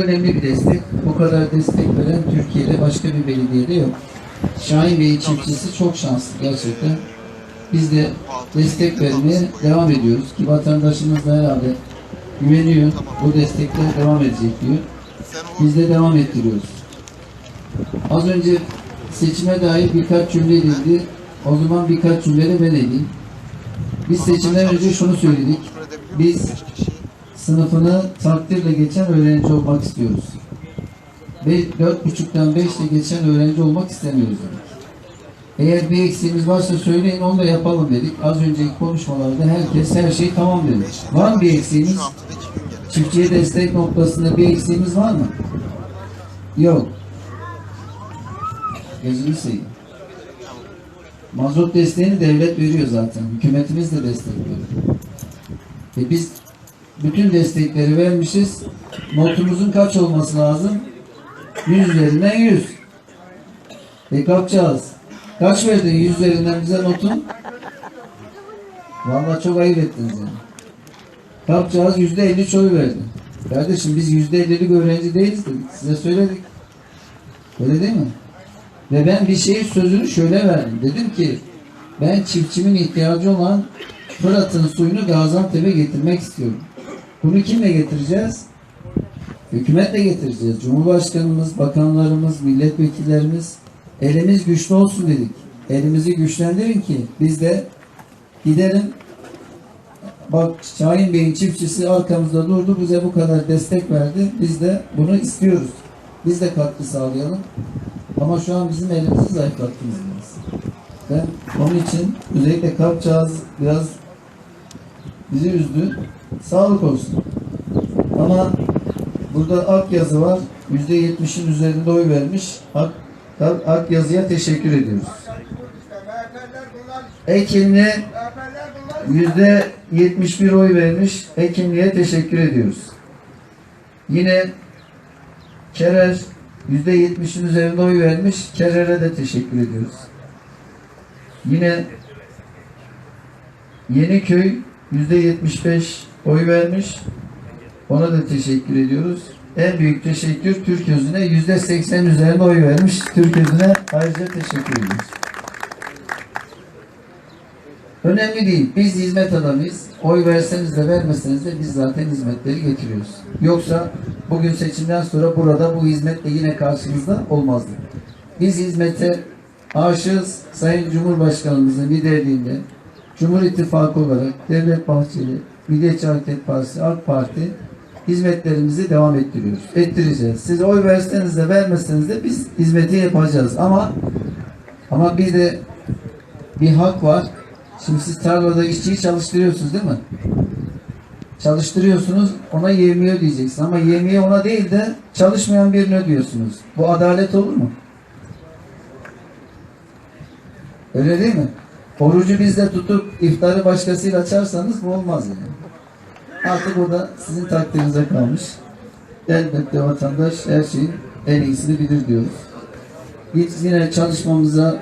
Önemli bir destek. Bu kadar destek veren Türkiye'de başka bir belediyede yok. Şahin Bey'in çiftçisi çok şanslı gerçekten. Biz de destek vermeye devam ediyoruz ki vatandaşımız da herhalde güveniyor. Bu destekler devam edecek diyor. Biz de devam ettiriyoruz. Az önce seçime dair birkaç cümle edildi. O zaman birkaç cümle de ben edeyim. Biz seçimden önce şunu söyledik. Biz sınıfını takdirle geçen öğrenci olmak istiyoruz. Ve dört buçuktan beşle geçen öğrenci olmak istemiyoruz dedik. Eğer bir eksiğimiz varsa söyleyin onu da yapalım dedik. Az önceki konuşmalarda herkes her şey tamam dedi. Var mı bir eksiğimiz? Çiftçiye destek noktasında bir eksiğimiz var mı? Yok. Gözünü seveyim. Mazot desteğini devlet veriyor zaten. Hükümetimiz de destek veriyor. Ve biz bütün destekleri vermişiz. Notumuzun kaç olması lazım? 100 üzerinden 100. E kapacağız. Kaç verdin 100 üzerinden bize notun? Vallahi çok ayıp ettiniz yani. Kapacağız yüzde elli oy verdi. Kardeşim biz yüzde ellilik öğrenci değiliz dedik. Size söyledik. Öyle değil mi? Ve ben bir şeyin sözünü şöyle verdim. Dedim ki ben çiftçimin ihtiyacı olan Fırat'ın suyunu Gaziantep'e getirmek istiyorum. Bunu kimle getireceğiz? Hükümetle getireceğiz. Cumhurbaşkanımız, bakanlarımız, milletvekillerimiz elimiz güçlü olsun dedik. Elimizi güçlendirin ki biz de gidelim Bak Şahin Bey'in çiftçisi arkamızda durdu. Bize bu kadar destek verdi. Biz de bunu istiyoruz. Biz de katkı sağlayalım. Ama şu an bizim elimizi zayıflattınız biraz. Ben onun için özellikle kapacağız biraz bizi üzdü. Sağlık olsun. Ama burada ak yazı var. Yüzde yetmişin üzerinde oy vermiş. Ak, ak yazıya teşekkür ediyoruz. Ekimli Yüzde 71 oy vermiş. Hekimliğe teşekkür ediyoruz. Yine Kerer yüzde 70'in üzerinde oy vermiş. Kerer'e de teşekkür ediyoruz. Yine Yeniköy yüzde 75 oy vermiş. Ona da teşekkür ediyoruz. En büyük teşekkür Türk Özü'ne yüzde 80 üzerinde oy vermiş. Türk Özü'ne ayrıca teşekkür ediyoruz. Önemli değil. Biz hizmet adamıyız. Oy verseniz de vermeseniz de biz zaten hizmetleri getiriyoruz. Yoksa bugün seçimden sonra burada bu hizmetle yine karşımızda olmazdı. Biz hizmete aşığız. Sayın Cumhurbaşkanımızın liderliğinde Cumhur İttifakı olarak Devlet Bahçeli, Milliyetçi Hareket Partisi, AK Parti hizmetlerimizi devam ettiriyoruz. Ettireceğiz. Siz oy verseniz de vermeseniz de biz hizmeti yapacağız. Ama ama bir de bir hak var. Şimdi siz tarlada işçiyi çalıştırıyorsunuz değil mi? Çalıştırıyorsunuz, ona yevmiye ödeyeceksin. Ama yevmiye ona değil de çalışmayan birine ödüyorsunuz. Bu adalet olur mu? Öyle değil mi? Orucu bizde tutup iftarı başkasıyla açarsanız bu olmaz yani. Artık o da sizin takdirinize kalmış. Elbette vatandaş her şeyin en iyisini bilir diyoruz. Biz yine çalışmamıza